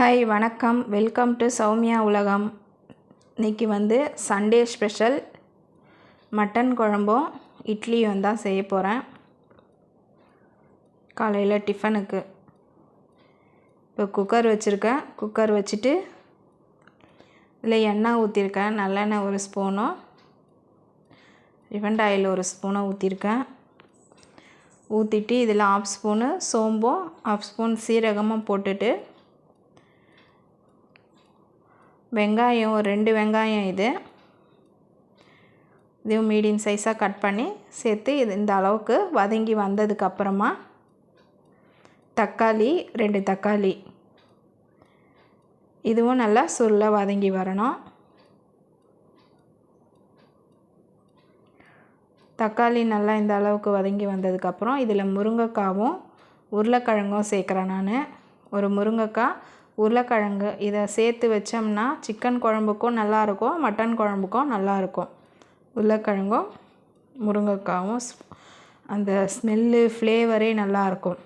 Hi வணக்கம். Welcome to Soumya உலகம். இன்றைக்கி வந்து சண்டே ஸ்பெஷல். மட்டன் குழம்பும் இட்லியும் தான் செய்ய போகிறேன் காலையில் டிஃபனுக்கு. இப்போ குக்கர் வச்சுருக்கேன். குக்கர் வச்சுட்டு இதில் எண்ணெய் ஊற்றிருக்கேன் நல்லெண்ணெய் ஒரு ஸ்பூனும் ரிஃபண்ட் ஆயில் ஒரு ஸ்பூனை ஊற்றிருக்கேன் ஊற்றிட்டு இதில் ஆஃப் ஸ்பூனு சோம்பும் ஆஃப் ஸ்பூன் சீரகமும் போட்டுட்டு வெங்காயம் ஒரு ரெண்டு வெங்காயம் இது. இதுவும் மீடியம் சைஸாக கட் பண்ணி சேர்த்து இது இந்த அளவுக்கு வதங்கி வந்ததுக்கப்புறமா தக்காளி ரெண்டு தக்காளி. இதுவும் நல்லா சுருள வதங்கி வரணும். தக்காளி நல்லா இந்த அளவுக்கு வதங்கி வந்ததுக்கப்புறம் இதில் முருங்கைக்காவும் உருளைக்கிழங்கும் சேர்க்குறேன் நான். ஒரு முருங்கைக்காய் உருளைக்கிழங்கு. இதை சேர்த்து வச்சோம்னா சிக்கன் குழம்புக்கும் நல்லாயிருக்கும் மட்டன் குழம்புக்கும் நல்லாயிருக்கும். உருளைக்கிழங்கும் முருங்கைக்காவும் அந்த ஸ்மெல்லு ஃப்ளேவரே நல்லாயிருக்கும்.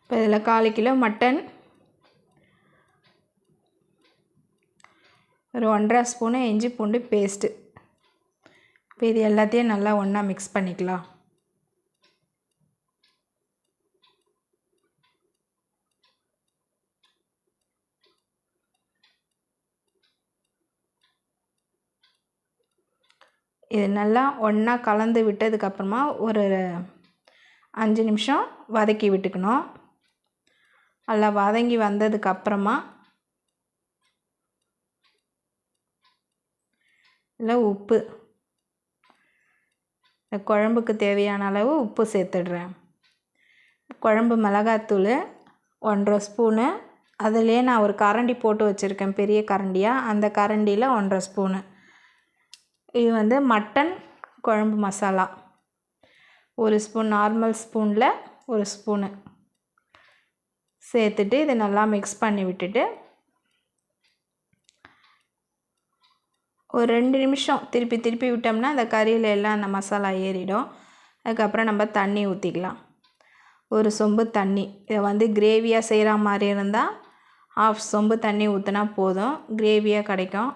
இப்போ இதில் கால் கிலோ மட்டன் ஒரு ஒன்றரை ஸ்பூனு இஞ்சி பூண்டு பேஸ்ட்டு இப்போ இது எல்லாத்தையும் நல்லா ஒன்றா மிக்ஸ் பண்ணிக்கலாம். இது நல்லா ஒன்றா கலந்து விட்டதுக்கப்புறமா ஒரு அஞ்சு நிமிஷம் வதக்கி விட்டுக்கணும். நல்லா வதங்கி வந்ததுக்கப்புறமா இல்லை உப்பு. இந்த குழம்புக்கு தேவையான அளவு உப்பு சேர்த்துடுறேன். குழம்பு மிளகாத்தூள் ஒன்றரை ஸ்பூனு. அதிலே நான் ஒரு கரண்டி போட்டு வச்சுருக்கேன் பெரிய கரண்டியாக அந்த கரண்டியில் ஒன்றரை ஸ்பூனு. இது வந்து மட்டன் குழம்பு மசாலா. ஒரு ஸ்பூன் நார்மல் ஸ்பூனில் ஒரு ஸ்பூனு. சேர்த்துட்டு இதை நல்லா மிக்ஸ் பண்ணி விட்டுட்டு ஒரு ரெண்டு நிமிஷம் திருப்பி திருப்பி விட்டோம்னா அந்த கறியில் எல்லாம் அந்த மசாலா ஏறிடும். அதுக்கப்புறம் நம்ம தண்ணி ஊற்றிக்கலாம் ஒரு சொம்பு தண்ணி. இதை வந்து கிரேவியாக செய்கிற மாதிரி இருந்தால் ஆஃப் சொம்பு தண்ணி ஊற்றினா போதும். கிரேவியாக கிடைக்கும்.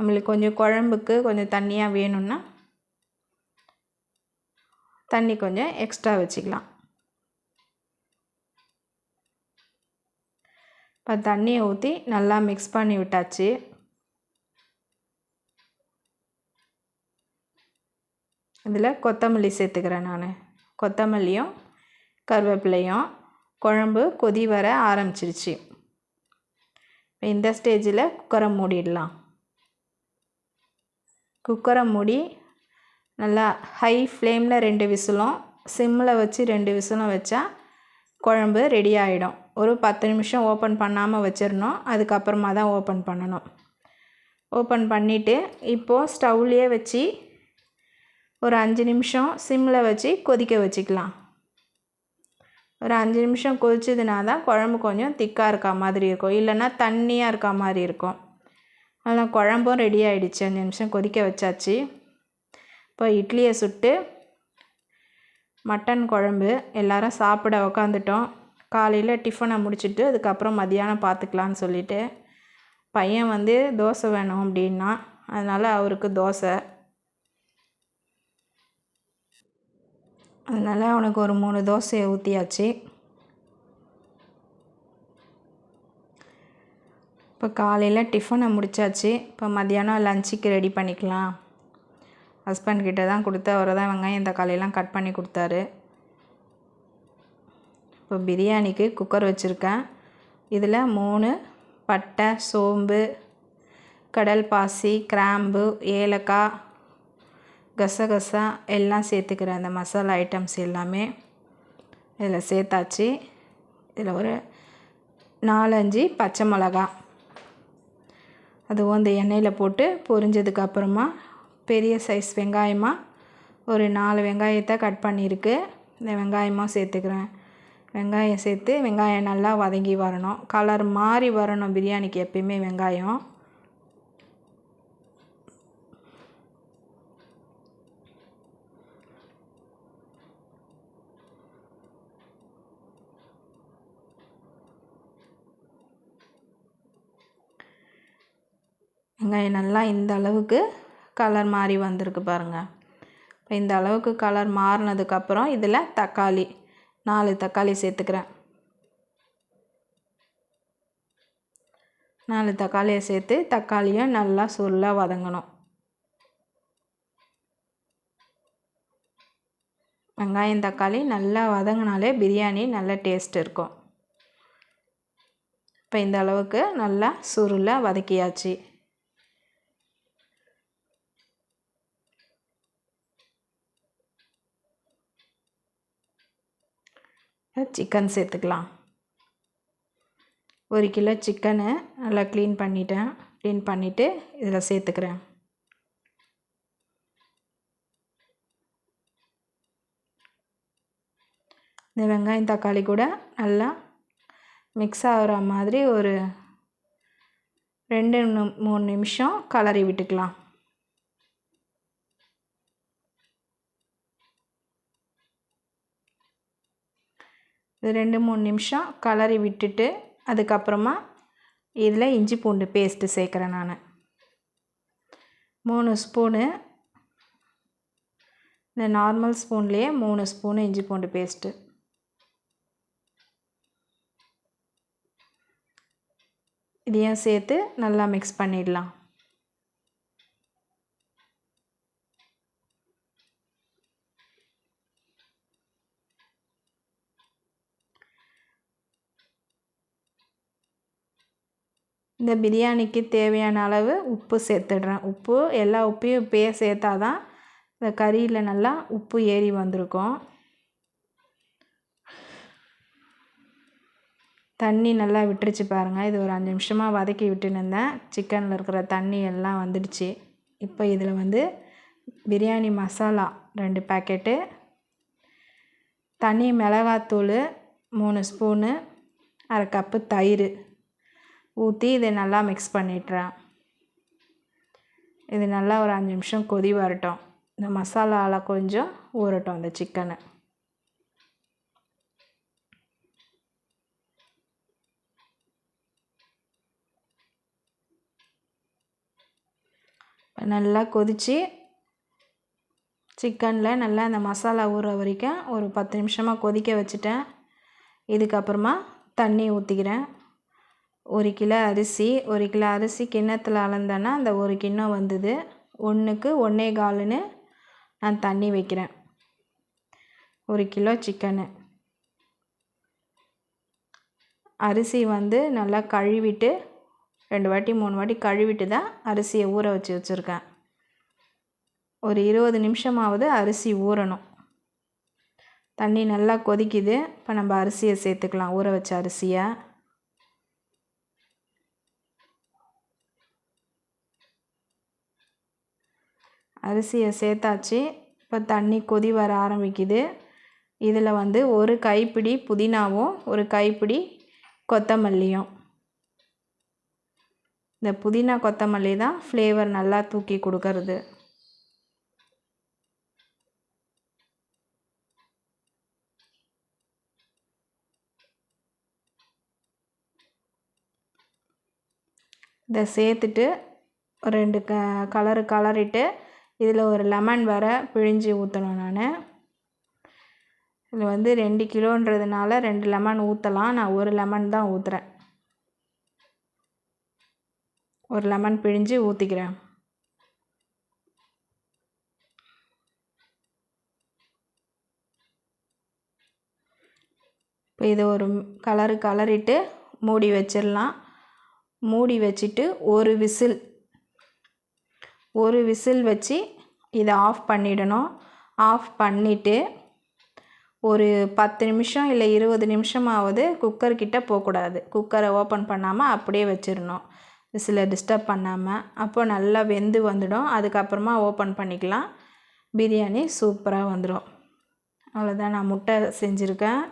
நம்மளுக்கு கொஞ்சம் குழம்புக்கு கொஞ்சம் தண்ணியாக வேணும்னா தண்ணி கொஞ்சம் எக்ஸ்ட்ரா வச்சுக்கலாம். இப்போ தண்ணியை ஊற்றி நல்லா மிக்ஸ் பண்ணி விட்டாச்சு. இதில் கொத்தமல்லி சேர்த்துக்கிறேன் நான். கொத்தமல்லியும் கருவேப்பிலையும் குழம்பு கொதி வர ஆரம்பிச்சிருச்சு. இப்போ இந்த ஸ்டேஜில் குக்கரை மூடிடலாம். குக்கரை மூடி நல்லா ஹை ஃப்ளேமில் ரெண்டு விசிலும் சிம்மில் வச்சு ரெண்டு விசிலும் வச்சா குழம்பு ரெடி ஆகிடும் ஒரு பத்து நிமிஷம் ஓப்பன் பண்ணாமல் வச்சிடணும். அதுக்கப்புறமா தான் ஓப்பன் பண்ணணும். ஓப்பன் பண்ணிவிட்டு இப்போது ஸ்டவ்லேயே வச்சு ஒரு அஞ்சு நிமிஷம் சிம்மில் வச்சு கொதிக்க வச்சுக்கலாம். ஒரு அஞ்சு நிமிஷம் கொதிச்சதுனா தான் குழம்பு கொஞ்சம் திக்காக இருக்க மாதிரி இருக்கும். இல்லைன்னா தண்ணியாக இருக்க மாதிரி இருக்கும். அதெல்லாம் குழம்பும் ரெடி ஆகிடுச்சு அஞ்சு நிமிஷம் கொதிக்க வச்சாச்சு. இப்போ இட்லியை சுட்டு மட்டன் குழம்பு எல்லாரும் சாப்பிட உக்காந்துட்டோம். காலையில் டிஃபனை முடிச்சுட்டு அதுக்கப்புறம் மதியானம் பார்த்துக்கலான்னு சொல்லிவிட்டு பையன் வந்து தோசை வேணும் அப்படின்னா அதனால் அவருக்கு தோசை. அதனால் அவனுக்கு ஒரு மூணு தோசையை ஊற்றியாச்சு இப்போ காலையில் டிஃபனை முடித்தாச்சு இப்போ மத்தியானம் லஞ்சுக்கு ரெடி பண்ணிக்கலாம். ஹஸ்பண்ட் கிட்ட தான் கொடுத்து அவரை தான் வெங்காயம் தக்காளியெல்லாம் கட் பண்ணி கொடுத்தாரு. இப்போ பிரியாணிக்கு குக்கர் வச்சுருக்கேன். இதில் மூணு பட்டை சோம்பு கடல் பாசி கிராம்பு ஏலக்காய் கசகசா எல்லாம் சேர்த்துக்கிறேன். அந்த மசாலா ஐட்டம்ஸ் எல்லாமே இதில் சேர்த்தாச்சு. இதில் ஒரு நாலஞ்சு பச்சை மிளகா அதுவும் அந்த எண்ணெயில் போட்டு பொரிஞ்சதுக்கப்புறமா பெரிய சைஸ் வெங்காயமாக ஒரு நாலு வெங்காயத்தை கட் பண்ணியிருக்கு. இந்த வெங்காயமாக சேர்த்துக்கிறேன். வெங்காயம் சேர்த்து வெங்காயம் நல்லா வதங்கி வரணும். கலர் மாறி வரணும் பிரியாணிக்கு எப்பயுமே வெங்காயம். வெங்காயம் நல்லா இந்த அளவுக்கு கலர் மாறி வந்திருக்கு பாருங்கள் இப்போ இந்த அளவுக்கு கலர் மாறினதுக்கப்புறம் இதில் தக்காளி நாலு தக்காளி சேர்த்துக்கிறேன். நாலு தக்காளியை சேர்த்து தக்காளியும் நல்லா சுருளாக வதங்கணும். வெங்காயம் தக்காளி நல்லா வதங்கினாலே பிரியாணி நல்ல டேஸ்ட் இருக்கும். இப்போ இந்த அளவுக்கு நல்லா சுருளாக வதக்கியாச்சு. சிக்கன் சேர்த்துக்கலாம். ஒரு கிலோ சிக்கனை நல்லா க்ளீன் பண்ணிட்டேன். க்ளீன் பண்ணிவிட்டு இதில் சேர்த்துக்கிறேன். இந்த வெங்காயம் தக்காளி கூட நல்லா மிக்ஸ் ஆகிற மாதிரி ஒரு ரெண்டு மூணு நிமிஷம் கலரி விட்டுக்கலாம். இது ரெண்டு மூணு நிமிஷம் கலரி விட்டுட்டு அதுக்கப்புறமா இதில் இஞ்சி பூண்டு பேஸ்ட்டு சேர்க்குறேன் நான். மூணு ஸ்பூனு இந்த நார்மல் ஸ்பூன்லேயே மூணு ஸ்பூனு இஞ்சி பூண்டு பேஸ்ட்டு இதையும் சேர்த்து நல்லா மிக்ஸ் பண்ணிடலாம். இந்த பிரியாணிக்கு தேவையான அளவு உப்பு சேர்த்துடுறேன். உப்பு எல்லா உப்பையும் இப்போயே சேர்த்தா தான் இந்த கறியில் நல்லா உப்பு ஏறி வந்திருக்கும். தண்ணி நல்லா விட்டுருச்சு பாருங்கள் இது ஒரு அஞ்சு நிமிஷமாக வதக்கி விட்டுன்னு இருந்தேன் சிக்கனில் இருக்கிற தண்ணி எல்லாம் வந்துடுச்சு. இப்போ இதில் வந்து பிரியாணி மசாலா ரெண்டு பேக்கெட்டு. தனி மிளகாத்தூள் மூணு ஸ்பூனு அரை கப்பு தயிர். ஊற்றி இதை நல்லா மிக்ஸ் பண்ணிடுறேன். இது நல்லா ஒரு அஞ்சு நிமிஷம் கொதி வரட்டும். இந்த மசாலாவில் கொஞ்சம் ஊறட்டும் அந்த சிக்கனை நல்லா கொதித்து சிக்கனில் நல்லா அந்த மசாலா ஊற வரைக்கும் ஒரு பத்து நிமிஷமாக கொதிக்க வச்சுட்டேன். இதுக்கப்புறமா தண்ணி ஊற்றிக்கிறேன் ஒரு கிலோ அரிசி ஒரு கிலோ அரிசி கிண்ணத்தில் அளந்தேன்னா அந்த ஒரு கிண்ணம் வந்தது. ஒன்றுக்கு ஒன்றே காலுன்னு நான் தண்ணி வைக்கிறேன். ஒரு கிலோ சிக்கனு. அரிசி வந்து நல்லா கழுவிட்டு ரெண்டு வாட்டி மூணு வாட்டி கழுவிட்டு தான் அரிசியை ஊற வச்சு வச்சுருக்கேன். ஒரு இருபது நிமிஷமாவது அரிசி ஊறணும். தண்ணி நல்லா கொதிக்குது. இப்போ நம்ம அரிசியை சேர்த்துக்கலாம். ஊற வச்ச அரிசியை. அரிசியை சேர்த்தாச்சு. இப்போ தண்ணி கொதி வர ஆரம்பிக்குது. இதில் வந்து ஒரு கைப்பிடி புதினாவும் ஒரு கைப்பிடி கொத்தமல்லியும். இந்த புதினா கொத்தமல்லி தான் ஃப்ளேவர் நல்லா தூக்கி கொடுக்கறது. இதை சேர்த்துட்டு ரெண்டு க கலரு கலரிட்டு இதில் ஒரு லெமன் வர பிழிஞ்சு ஊற்றணும் நான். இதில் வந்து ரெண்டு கிலோன்றதுனால ரெண்டு லெமன் ஊற்றலாம் நான் ஒரு லெமன் தான் ஊற்றுறேன் ஒரு லெமன் பிழிஞ்சு ஊற்றிக்கிறேன் இப்போ இதை ஒரு கலரு கலரிட்டு மூடி வச்சிடலாம். மூடி வச்சுட்டு ஒரு விசில் ஒரு விசில் வச்சு இதை ஆஃப் பண்ணிடணும். ஆஃப் பண்ணிவிட்டு ஒரு பத்து நிமிஷம் இல்லை இருபது நிமிஷமாவது குக்கர்கிட்ட போகக்கூடாது. குக்கரை ஓப்பன் பண்ணாமல் அப்படியே வச்சிடணும். விசிலை டிஸ்டர்ப் பண்ணாமல் அப்போ நல்லா வெந்து வந்துடும். அதுக்கப்புறமா ஓப்பன் பண்ணிக்கலாம். பிரியாணி சூப்பராக வந்துடும். அவ்வளோதான். நான் முட்டை செஞ்சுருக்கேன்.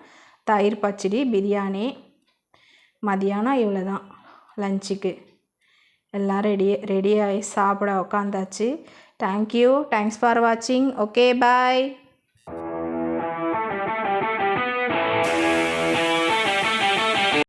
தயிர் பச்சடி பிரியாணி. மதியானம் இவ்வளோ தான் லஞ்சுக்கு. எல்லாம் ரெடி ரெடியாகி சாப்பிட உக்காந்தாச்சு. தேங்க்யூ தேங்க்ஸ் ஃபார் வாட்சிங் ஓகே பாய்